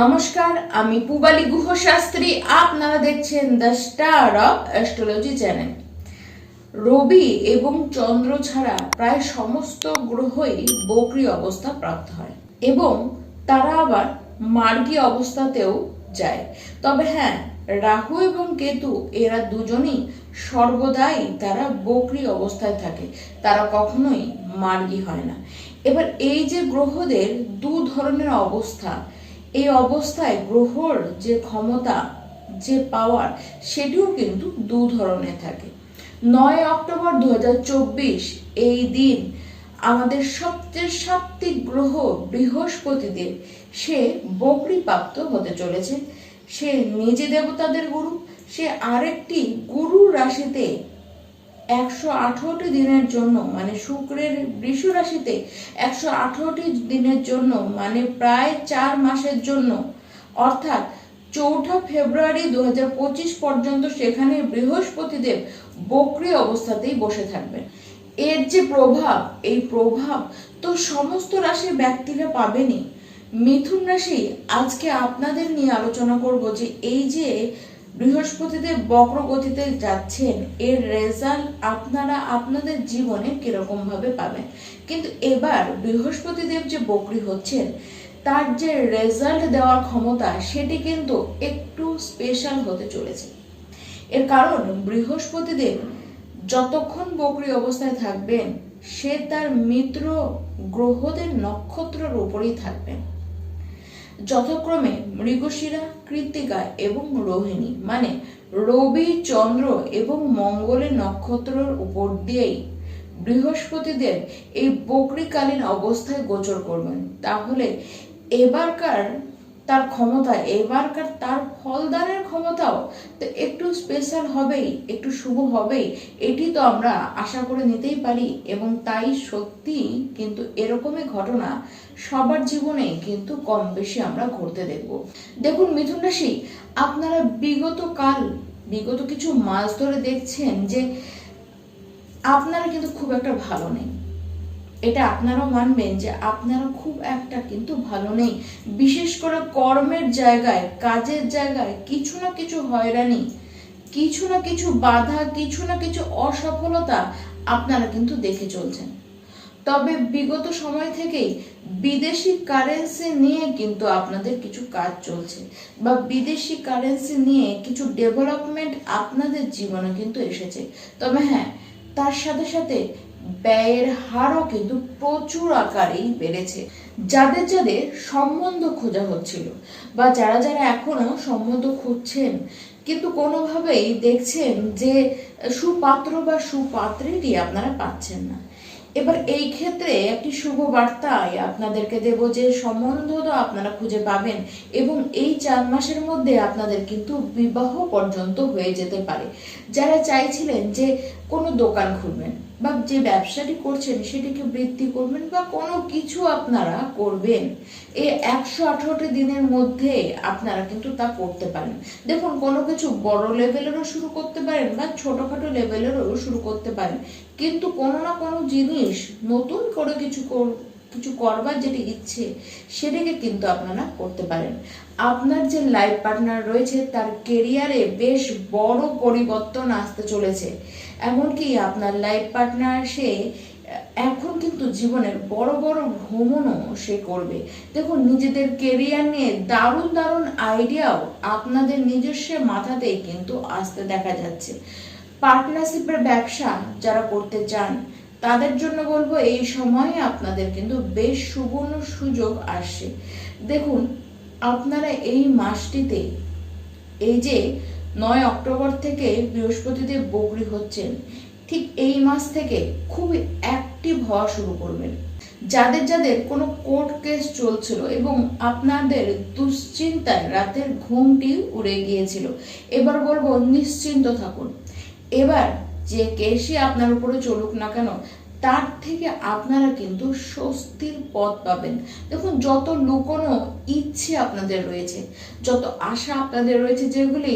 নমস্কার, আমি পুবালি গুহ শাস্ত্রী আপনারা দেখছেন the star of astrology channel. রবি এবং চন্দ্র ছাড়া প্রায় সমস্ত গ্রহই বকরি অবস্থা প্রাপ্ত হয় এবং তারা আবার মার্গী অবস্থাতেও যায়। তবে হ্যাঁ রাহু এবং কেতু এরা দুজনই সর্বদাই তারা বকরি অবস্থায় থাকে, তারা কখনোই মার্গী হয় না। এবার এই যে গ্রহদের দু ধরনের অবস্থা এই অবস্থায় গ্রহর যে ক্ষমতা, যে পাওয়ার সেটিও কিন্তু দু ধরনের থাকে। নয় অক্টোবর দু হাজার চব্বিশ, এই দিন আমাদের সবচেয়ে সাত্বিক গ্রহ বৃহস্পতিদেব সে বকরিপ্রাপ্ত হতে চলেছে। সে নিজে দেবতাদের গুরু, সে আরেকটি গুরু রাশিতে একশো আঠারোটি দিনের জন্য মানে শুক্রের বৃষ রাশিতে একশো আঠারোটি দিনের জন্য মানে প্রায় চার মাসের জন্য। অর্থাৎ চৌঠা ফেব্রুয়ারি দু হাজার পঁচিশ পর্যন্ত সেখানে বৃহস্পতিদেব বক্রি অবস্থাতেই বসে থাকবেন। এর যে প্রভাব, এই প্রভাব তো সমস্ত রাশির ব্যক্তিরা পাবেনই। মিথুন রাশি, আজকে আপনাদের নিয়ে আলোচনা করব যে এই যে বৃহস্পতিদেব বক্র গতিতে যাচ্ছেন, এর রেজাল্ট আপনারা আপনাদের জীবনে কীরকম ভাবে পাবেন। কিন্তু এবার বৃহস্পতিদেব যে বকরি হচ্ছেন, তার যে রেজাল্ট দেওয়ার ক্ষমতা, সেটি কিন্তু একটু স্পেশাল হতে চলেছে। এর কারণ, বৃহস্পতিদেব যতক্ষণ বকরি অবস্থায় থাকবেন, সে তার মিত্র গ্রহদের নক্ষত্রের উপরেই থাকবেন। যথাক্রমে মৃগশিরা, কৃত্তিকা এবং রোহিণী মানে রবি, চন্দ্র এবং মঙ্গলের নক্ষত্রের উপর দিয়েই বৃহস্পতিদের এই বকরিকালীন অবস্থায় গোচর করবেন। তাহলে এবারকার তার ক্ষমতা এবারকার তার ফলদানের ক্ষমতাও তো একটু স্পেশাল হবেই, একটু শুভ হবেই। এটি তো আমরা আশা করে নিতেই পারি এবং তাই সত্যি কিন্তু এরকমই ঘটনা সবার জীবনে কিন্তু কম বেশি আমরা ঘটতে দেখব। দেখুন মিথুন রাশি, আপনারা বিগত কাল, বিগত কিছু মাস ধরে দেখছেন যে আপনারা কিন্তু খুব একটা ভালো নেই। এটা আপনারাও মানবেন যে আপনারা খুব একটা কিন্তু ভালো নেই। বিশেষ করে কর্মের জায়গায়, কাজের জায়গায় কিছু না কিছু হয়রানি, কিছু না কিছু বাধা, কিছু না কিছু অসফলতা আপনারা কিন্তু দেখে চলছেন। তবে বিগত সময় থেকেই বিদেশি কারেন্সি নিয়ে কিন্তু আপনাদের কিছু কাজ চলছে বা বিদেশি কারেন্সি নিয়ে কিছু ডেভেলপমেন্ট আপনাদের জীবনে কিন্তু এসেছে। তবে হ্যাঁ তার সাথে সাথে ব্যয়ের হারও কিন্তু প্রচুর আকারেই বেড়েছে। যাদের যাদের সম্বন্ধ খোঁজা হচ্ছিল বা যারা যারা এখনও সম্বন্ধ খুঁজছেন, কিন্তু কোনোভাবেই দেখছেন যে সুপাত্র বা সুপাত্রীটি আপনারা পাচ্ছেন না। এবার এই ক্ষেত্রে একটি শুভ বার্তায় আপনাদেরকে দেব যে সম্বন্ধ তো আপনারা খুঁজে পাবেন এবং এই চার মাসের মধ্যে আপনাদের কিন্তু বিবাহ পর্যন্ত হয়ে যেতে পারে। যারা চাইছিলেন যে কোনো দোকান খুলবেন বা যে ব্যবসাটি করছেন সেটিকে বৃদ্ধি করবেন বা কোনো কিছু আপনারা করবেন, এই একশো আঠারোটি দিনের মধ্যে আপনারা কিন্তু তা করতে পারেন। দেখুন, কোনো কিছু বড় লেভেলেরও শুরু করতে পারেন বা ছোটোখাটো লেভেলেরও শুরু করতে পারেন। কিন্তু কোনো না কোনো জিনিস নতুন করে কিছু কিছু করবার যেটি ইচ্ছে, সেটাকে কিন্তু আপনারা করতে পারেন। আপনার যে লাইফ পার্টনার রয়েছে, তার কেরিয়ারে বেশ বড় পরিবর্তন আসতে চলেছে। এমনকি আপনার লাইফ পার্টনার সে, এখন কিন্তু জীবনের বড় বড় ভ্রমণও সে করবে। দেখুন, নিজেদের কেরিয়ার নিয়ে দারুণ দারুণ আইডিয়াও আপনাদের নিজস্ব মাথাতেই কিন্তু আসতে দেখা যাচ্ছে। পার্টনারশিপের ব্যবসা যারা করতে চান তাদের জন্য বলব, এই সময়ে আপনাদের কিন্তু বেশ সুবর্ণ সুযোগ আসছে। দেখুন, আপনারা এই মাসটিতে, এই যে নয় অক্টোবর থেকে বৃহস্পতিদেব বকরি হচ্ছেন, ঠিক এই মাস থেকে খুবই অ্যাক্টিভ হওয়া শুরু করবেন। যাদের যাদের কোনো কোর্ট কেস চলছিল এবং আপনাদের দুশ্চিন্তায় রাতের ঘুমটি উড়ে গিয়েছিল, এবার বলব নিশ্চিন্ত থাকুন। এবার যে কেসই আপনার উপরে চলুক না কেন তার থেকে আপনারা কিন্তু স্বস্তির পথ পাবেন। দেখুন, যত লুকোনো ইচ্ছে আপনাদের রয়েছে, যত আশা আপনাদের রয়েছে যেগুলি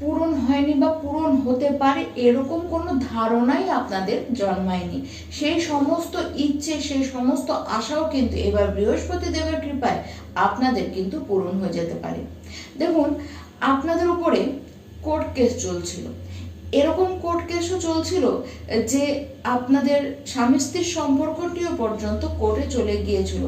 পূরণ হয়নি বা পূরণ হতে পারে, এরকম কোনো ধারণাই আপনাদের জন্মায়নি। সেই সমস্ত ইচ্ছে, সেই সমস্ত আশাও কিন্তু এবার বৃহস্পতি দেবের কৃপায় আপনাদের কিন্তু পূরণ হয়ে যেতে পারে। দেখুন, আপনাদের উপরে কোর্ট কেস চলছিল। এরকম কোর্ট কেসও চলছিল যে আপনাদের স্বামী স্ত্রীর সম্পর্কটিও পর্যন্ত কোর্টে চলে গিয়েছিল।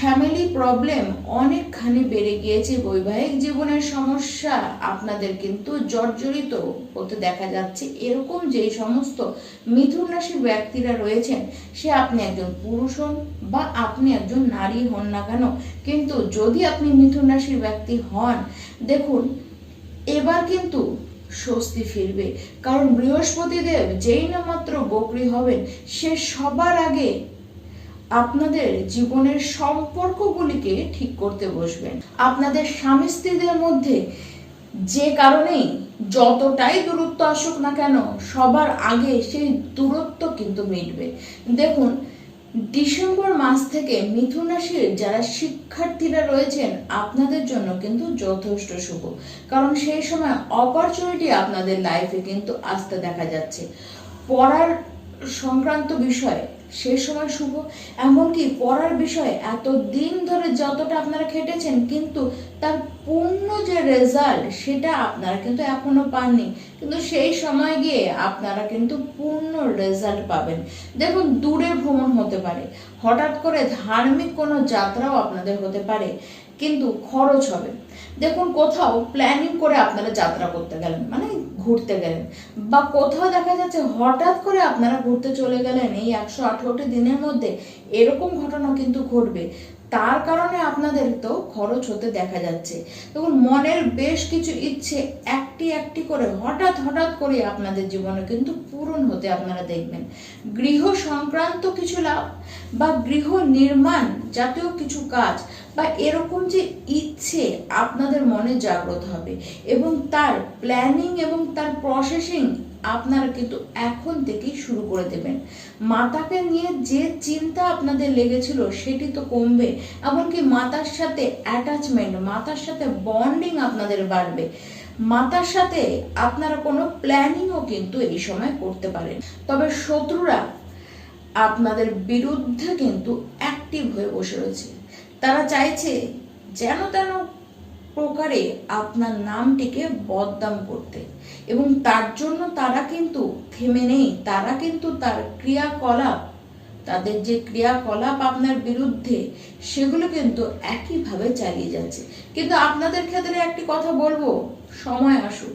ফ্যামিলি প্রবলেম অনেকখানি বেড়ে গিয়েছে, বৈবাহিক জীবনের সমস্যা আপনাদের কিন্তু জর্জরিত হতে দেখা যাচ্ছে। এরকম যেই সমস্ত মিথুন রাশির ব্যক্তিরা রয়েছেন, সে আপনি একজন পুরুষ হন বা আপনি একজন নারী হন না কেন, কিন্তু যদি আপনি মিথুন রাশির ব্যক্তি হন, দেখুন, এবার কিন্তু স্বস্তি ফিরবে। কারণ বৃহস্পতি দেব যেই না মাত্র বকরি হবেন, সে সবার আগে আপনাদের জীবনের সম্পর্কগুলিকে ঠিক করতে বসবেন। আপনাদের স্বামী স্ত্রীদের মধ্যে যে কারণেই যতটাই দূরত্ব আসুক না কেন, সবার আগে সেই দূরত্ব কিন্তু মিটবে। দেখুন ডিসেম্বর মাস থেকে মিথুন রাশির যারা শিক্ষার্থীরা রয়েছেন, আপনাদের জন্য কিন্তু যথেষ্ট শুভ। কারণ সেই সময় অপরচুনিটি আপনাদের লাইফে কিন্তু আসতে দেখা যাচ্ছে। পড়ার সংক্রান্ত বিষয়ে সে সময় শুভ, এমনকি পড়ার বিষয়ে এত দিন ধরে যতটা আপনারা খেটেছেন, কিন্তু তার পূর্ণ যে রেজাল্ট সেটা আপনারা কিন্তু এখনও পাননি। কিন্তু সেই সময় গিয়ে আপনারা কিন্তু পূর্ণ রেজাল্ট পাবেন। দেখুন, দূরে ভ্রমণ হতে পারে। হঠাৎ করে ধার্মিক কোনো যাত্রাও আপনাদের হতে পারে। কিন্তু খরচ হবে। দেখুন, কোথাও প্ল্যানিং করে আপনারা যাত্রা করতে গেলেন মানে ঘুরতে গেলেন, বা কোথাও দেখা যাচ্ছে হঠাৎ করে আপনারা ঘুরতে চলে গেলেন এই একশো আঠারোটি দিনের মধ্যে, এরকম ঘটনা কিন্তু ঘটবে। তার কারণে আপনাদের তো খরচ হতে দেখা যাচ্ছে। দেখুন, মনের বেশ কিছু ইচ্ছে একটি একটি করে হঠাৎ হঠাৎ করে আপনাদের জীবনে কিন্তু পূরণ হতে আপনারা দেখবেন। গৃহ সংক্রান্ত কিছু লাভ বা গৃহ নির্মাণ জাতীয় কিছু কাজ বা এরকম যে ইচ্ছে আপনাদের মনে জাগ্রত হবে এবং তার প্ল্যানিং এবং তার প্রসেসিং আপনারা কিন্তু এখন থেকেই শুরু করে দেবেন। মাতাকে নিয়ে যে চিন্তা আপনাদের লেগেছিল সেটি তো কমবে, এমনকি মাতার সাথে অ্যাটাচমেন্ট মাতার সাথে বন্ডিং আপনাদের বাড়বে। মাতার সাথে আপনারা কোনো প্ল্যানিংও কিন্তু এই সময় করতে পারেন। তবে শত্রুরা আপনাদের বিরুদ্ধে কিন্তু অ্যাক্টিভ হয়ে বসে রয়েছে। তারা চাইছে যেন তেন প্রকারে আপনার নামটিকে বদনাম করতে। এবং তার জন্য তারা কিন্তু থেমে নেই, তারা কিন্তু তার ক্রিয়াকলাপ, তাদের যে ক্রিয়াকলাপ আপনার বিরুদ্ধে, সেগুলো কিন্তু একইভাবে চালিয়ে যাচ্ছে। কিন্তু আপনাদের ক্ষেত্রে একটি কথা বলব, সময় আসুক।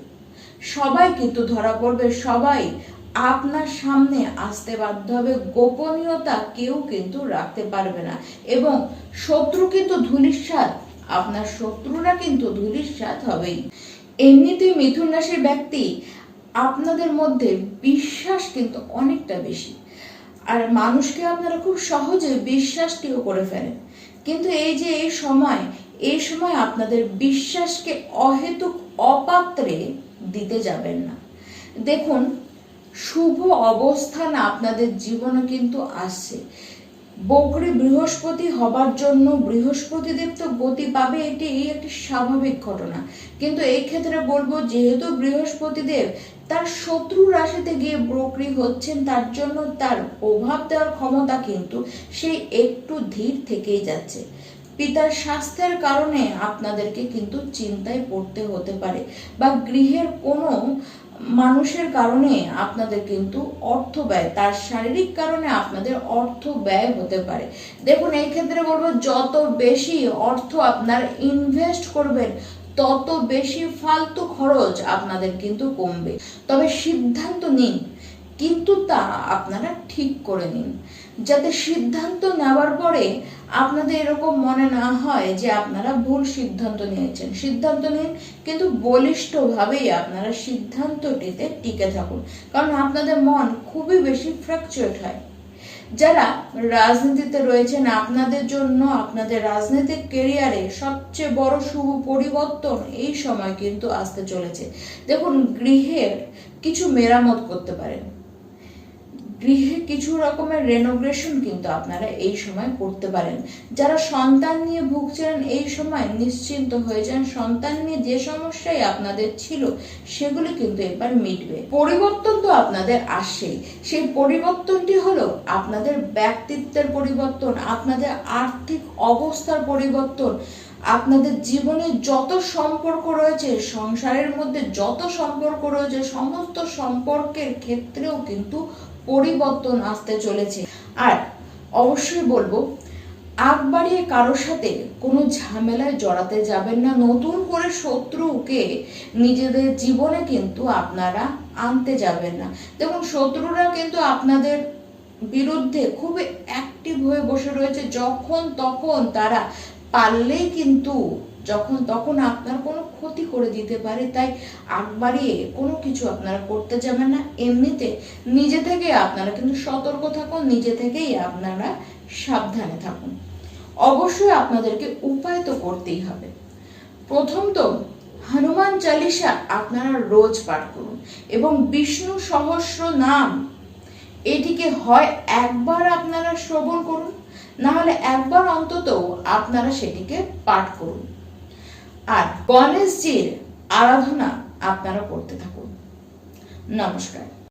সবাই কিন্তু ধরা পড়বে, সবাই আপনার সামনে আসতে বাধ্য হবে, গোপনীয়তা কেউ কিন্তু রাখতে পারবে না। এবং শত্রু কিন্তু ধুলিস্বাদ আপনার শত্রুরা কিন্তু ধুলিস্বাদ হবেই। এমনিতেই মিথুন রাশির ব্যক্তি আপনাদের মধ্যে বিশ্বাস কিন্তু অনেকটা বেশি। আর মানুষকে আপনারা খুব সহজে বিশ্বাসটিও করে ফেলেন। কিন্তু এই যে এই সময় এই সময় আপনাদের বিশ্বাসকে অহেতুক অপাত্রে দিতে যাবেন না। দেখুন, শুভ অবস্থান আপনাদের জীবনে কিন্তু আসছে। বকরি বৃহস্পতি হবার জন্য বৃহস্পতি দেব তো গতি পাবে, এটি এই একটি স্বাভাবিক ঘটনা। কিন্তু এই ক্ষেত্রে বলব, যেহেতু বৃহস্পতি দেব তার শত্রু রাশিতে গিয়ে বকরি হচ্ছেন, তার জন্য তার প্রভাব দেওয়ার ক্ষমতা কিন্তু সেই একটু ধীর থেকেই যাচ্ছে। পিতার স্বাস্থ্যের কারণে আপনাদেরকে কিন্তু চিন্তায় পড়তে হতে পারে বা গৃহের কোনো মানুষের কারণে আপনাদের কিন্তু অর্থ ব্যয়, তার শারীরিক কারণে আপনাদের অর্থ ব্যয় হতে পারে। দেখুন, এই ক্ষেত্রে বলব, যত বেশি অর্থ আপনার ইনভেস্ট করবেন, তত বেশি ফালতু খরচ আপনাদের কিন্তু কমবে। তবে সিদ্ধান্ত নিন, কিন্তু তা আপনারা ঠিক করে নিন। যাতে সিদ্ধান্ত নেওয়ার পরে আপনাদের এরকম মনে না হয় যে আপনারা ভুল সিদ্ধান্ত নিয়েছেন। সিদ্ধান্ত নিন, কিন্তু বলিষ্ঠভাবেই আপনারা সিদ্ধান্তটিতে টিকে থাকুন। কারণ আপনাদের মন খুবই বেশি ফ্র্যাকচুয়েট হয়। যারা রাজনীতিতে রয়েছেন, আপনাদের জন্য আপনাদের রাজনৈতিক কেরিয়ারে সবচেয়ে বড় শুভ পরিবর্তন এই সময় কিন্তু আসতে চলেছে। দেখুন, গৃহের কিছু মেরামত করতে পারেন। গৃহে কিছু রকমের রেনোগ্রেশন কিন্তু আপনারা এই সময় করতে পারেন। যারা সন্তান নিয়ে ভুগছেন এই সময় নিশ্চিন্ত হয়ে যান। সন্তান নিয়ে যে সমস্যাই আপনাদের ছিল, সেগুলি কিন্তু এবার মিটবে। পরিবর্তন তো আপনাদের আসছেই সেই পরিবর্তনটি হলো আপনাদের ব্যক্তিত্বের পরিবর্তন, আপনাদের আর্থিক অবস্থার পরিবর্তন, আপনাদের জীবনে যত সম্পর্ক রয়েছে, সংসারের মধ্যে যত সম্পর্ক রয়েছে, সমস্ত সম্পর্কের ক্ষেত্রেও কিন্তু পরিবর্তন আসতে চলেছে। আর অবশ্যই বলব আগ বাড়িয়ে কারোর সাথে কোনো ঝামেলায় জড়াতে যাবেন না। নতুন করে শত্রুকে নিজেদের জীবনে কিন্তু আপনারা আনতে যাবেন না। দেখুন, শত্রুরা কিন্তু আপনাদের বিরুদ্ধে খুবই অ্যাক্টিভ হয়ে বসে রয়েছে। যখন তখন তারা পারলেই কিন্তু যখন তখন আপনার কোনো ক্ষতি করে দিতে পারে, তাই আগ কোনো কিছু আপনারা করতে যাবেন না। এমনিতে নিজে থেকে আপনারা কিন্তু সতর্ক থাকুন, নিজে থেকেই আপনারা সাবধানে থাকুন। অবশ্যই আপনাদেরকে উপায় তো করতেই হবে। প্রথম তো হনুমান চালিসা আপনারা রোজ পাঠ করুন এবং বিষ্ণু সহস্র নাম এটিকে হয় একবার আপনারা শ্রবণ করুন না হলে একবার অন্তত আপনারা সেটিকে পাঠ করুন। আর গণেশজির আরাধনা আপনারা করতে থাকুন। নমস্কার।